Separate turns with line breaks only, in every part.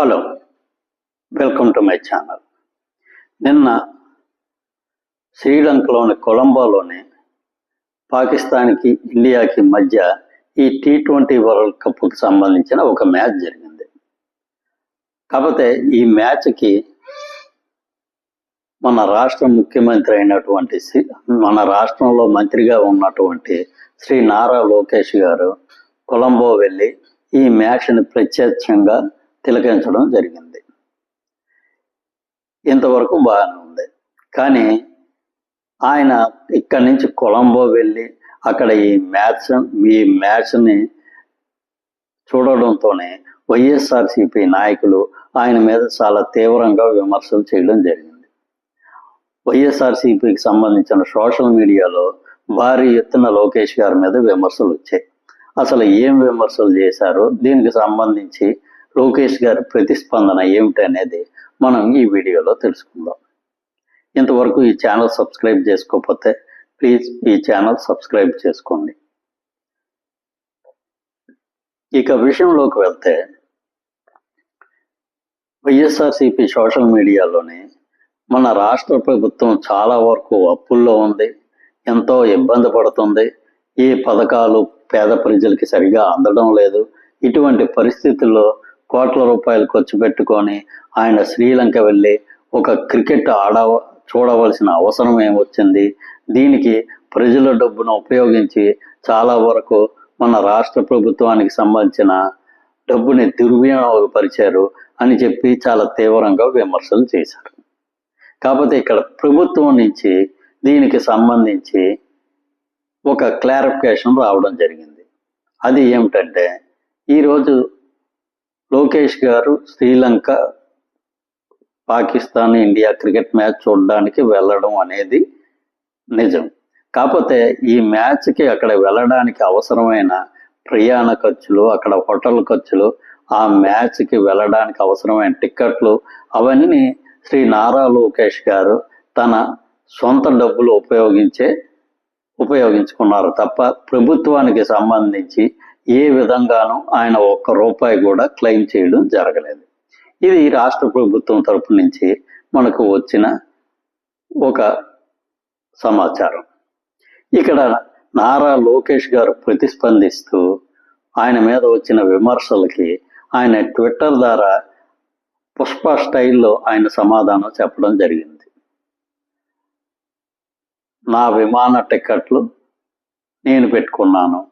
Hello welcome to my channel. నిన్న శ్రీలంకలోని కొలంబోలోని పాకిస్తాన్కి ఇండియాకి మధ్య ఈ టీ ట్వంటీ వరల్డ్ కప్కు సంబంధించిన ఒక మ్యాచ్ జరిగింది. కాకపోతే ఈ మ్యాచ్కి మన రాష్ట్ర ముఖ్యమంత్రి అయినటువంటి మన రాష్ట్రంలో మంత్రిగా ఉన్నటువంటి శ్రీ నారా లోకేష్ గారు కొలంబో వెళ్ళి ఈ మ్యాచ్ని ప్రత్యక్షంగా తిలకించడం జరిగింది. ఇంతవరకు బాగానే ఉంది. కానీ ఆయన ఇక్కడి నుంచి కొలంబో వెళ్ళి అక్కడ ఈ మ్యాచ్ ఈ మ్యాచ్ని చూడడంతోనే వైఎస్ఆర్సిపి నాయకులు ఆయన మీద చాలా తీవ్రంగా విమర్శలు చేయడం జరిగింది. వైఎస్ఆర్సీపీకి సంబంధించిన సోషల్ మీడియాలో భారీ ఎత్తున లోకేష్ గారి మీద విమర్శలు వచ్చాయి. అసలు ఏం విమర్శలు చేశారో? దీనికి సంబంధించి లోకేష్ గారి ప్రతిస్పందన ఏమిటి అనేది మనం ఈ వీడియోలో తెలుసుకుందాం. ఇంతవరకు ఈ ఛానల్ సబ్స్క్రైబ్ చేసుకోకపోతే ప్లీజ్ ఈ ఛానల్ సబ్స్క్రైబ్ చేసుకోండి. ఇక విషయంలోకి వెళ్తే వైఎస్ఆర్సీపీ సోషల్ మీడియాలోని మన రాష్ట్ర ప్రభుత్వం చాలా వరకు అప్పుల్లో ఉంది ఎంతో ఇబ్బంది పడుతుంది. ఈ పథకాలు పేద ప్రజలకి సరిగా అందడం లేదు. ఇటువంటి పరిస్థితుల్లో కోట్ల రూపాయలు ఖర్చు పెట్టుకొని ఆయన శ్రీలంక వెళ్ళి ఒక క్రికెట్ ఆడ చూడవలసిన అవసరం ఏమొచ్చింది? దీనికి ప్రజల డబ్బును ఉపయోగించి చాలా వరకు మన రాష్ట్ర ప్రభుత్వానికి సంబంధించిన డబ్బుని దుర్వినియోగపరిచారు అని చెప్పి చాలా తీవ్రంగా విమర్శలు చేశారు. కాకపోతే ఇక్కడ ప్రభుత్వం నుంచి దీనికి సంబంధించి ఒక క్లారిఫికేషన్ రావడం జరిగింది. అది ఏమిటంటే ఈరోజు Lokesh garu Sri Lanka Pakistan India cricket match చూడడానికి వెళ్ళడం అనేది నిజం. కాకపోతే ఈ మ్యాచ్కి అక్కడ వెళ్ళడానికి అవసరమైన ప్రయాణ ఖర్చులు అక్కడ హోటల్ ఖర్చులు ఆ మ్యాచ్కి వెళ్ళడానికి అవసరమైన టిక్కెట్లు అవన్నీ శ్రీ నారా లోకేష్ గారు తన సొంత డబ్బులు ఉపయోగించే ఉపయోగించుకున్నారు తప్ప ప్రభుత్వానికి సంబంధించి ఏ విధంగానూ ఆయన ఒక్క రూపాయి కూడా క్లెయిమ్ చేయడం జరగలేదు. ఇది రాష్ట్ర ప్రభుత్వం తరపు నుంచి మనకు వచ్చిన ఒక సమాచారం. ఇక్కడ నారా లోకేష్ గారు ప్రతిస్పందిస్తూ ఆయన మీద వచ్చిన విమర్శలకి ఆయన ట్విట్టర్ ద్వారా పుష్ప స్టైల్లో ఆయన సమాధానం చెప్పడం జరిగింది. నా విమాన టికెట్లు నేను పెట్టుకున్నాను.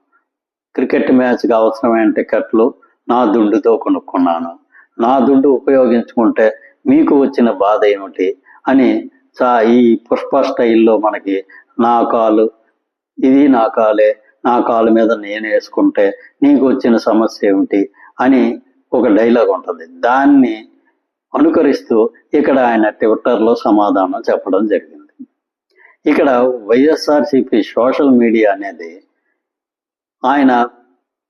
క్రికెట్ మ్యాచ్కి అవసరమైన టికెట్లు నా దుండుతో కొనుక్కున్నాను. నా దుడ్డు ఉపయోగించుకుంటే మీకు వచ్చిన బాధ ఏమిటి? అని చా ఈ పుష్ప స్టైల్లో మనకి నా కాలు ఇది నా కాలే నా కాలు మీద నేను వేసుకుంటే నీకు వచ్చిన సమస్య ఏమిటి? అని ఒక డైలాగ్ ఉంటుంది. దాన్ని అనుకరిస్తూ ఇక్కడ ఆయన ట్విట్టర్లో సమాధానం చెప్పడం జరిగింది. ఇక్కడ వైఎస్ఆర్సిపి సోషల్ మీడియా అనేది ఆయన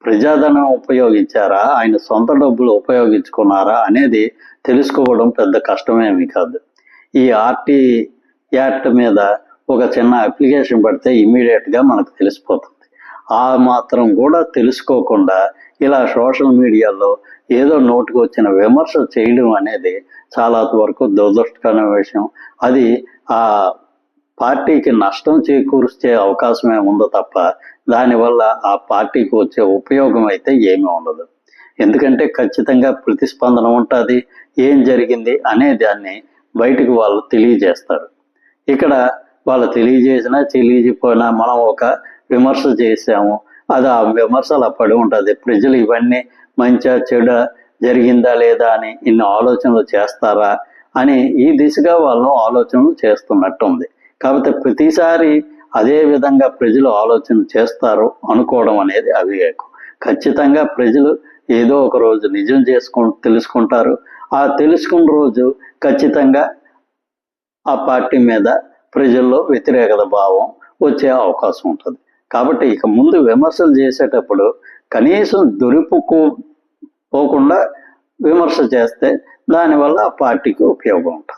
ప్రజాధనం ఉపయోగించారా? ఆయన సొంత డబ్బులు ఉపయోగించుకున్నారా? అనేది తెలుసుకోవడం పెద్ద కష్టమేమి కాదు. ఈ ఆర్టీ యాక్ట్ మీద ఒక చిన్న అప్లికేషన్ పడితే ఇమీడియట్గా మనకు తెలిసిపోతుంది. ఆ మాత్రం కూడా తెలుసుకోకుండా ఇలా సోషల్ మీడియాలో ఏదో నోటుకు వచ్చిన విమర్శ చేయడం అనేది చాలా వరకు దురదృష్టకరమైన విషయం. అది ఆ పార్టీకి నష్టం చేకూర్చే అవకాశమే ఉందో తప్ప దానివల్ల ఆ పార్టీకి వచ్చే ఉపయోగం అయితే ఏమీ ఉండదు. ఎందుకంటే ఖచ్చితంగా ప్రతిస్పందన ఉంటుంది ఏం జరిగింది అనే దాన్ని బయటకు వాళ్ళు తెలియజేస్తారు. ఇక్కడ వాళ్ళు తెలియజేసినా తెలియజేపోయినా మనం ఒక విమర్శ చేసాము అది ఆ విమర్శలు అలా పడి ఉంటుంది. ప్రజలు ఇవన్నీ మంచిగా చెడ జరిగిందా లేదా అని ఇన్ని ఆలోచనలు చేస్తారా అని ఈ దిశగా వాళ్ళు ఆలోచనలు చేస్తున్నట్టు ఉంది కాకపోతే ప్రతిసారి అదే విధంగా ప్రజలు ఆలోచన చేస్తారు అనుకోవడం అనేది అవివేకం. ఖచ్చితంగా ప్రజలు ఏదో ఒక రోజు నిజం చేసుకు తెలుసుకుంటారు. ఆ తెలుసుకున్న రోజు ఖచ్చితంగా ఆ పార్టీ మీద ప్రజల్లో వ్యతిరేకత భావం వచ్చే అవకాశం ఉంటుంది. కాబట్టి ఇక ముందు విమర్శలు చేసేటప్పుడు కనీసం దొరిపుకు పోకుండా విమర్శ చేస్తే దానివల్ల ఆ పార్టీకి ఉపయోగం ఉంటుంది.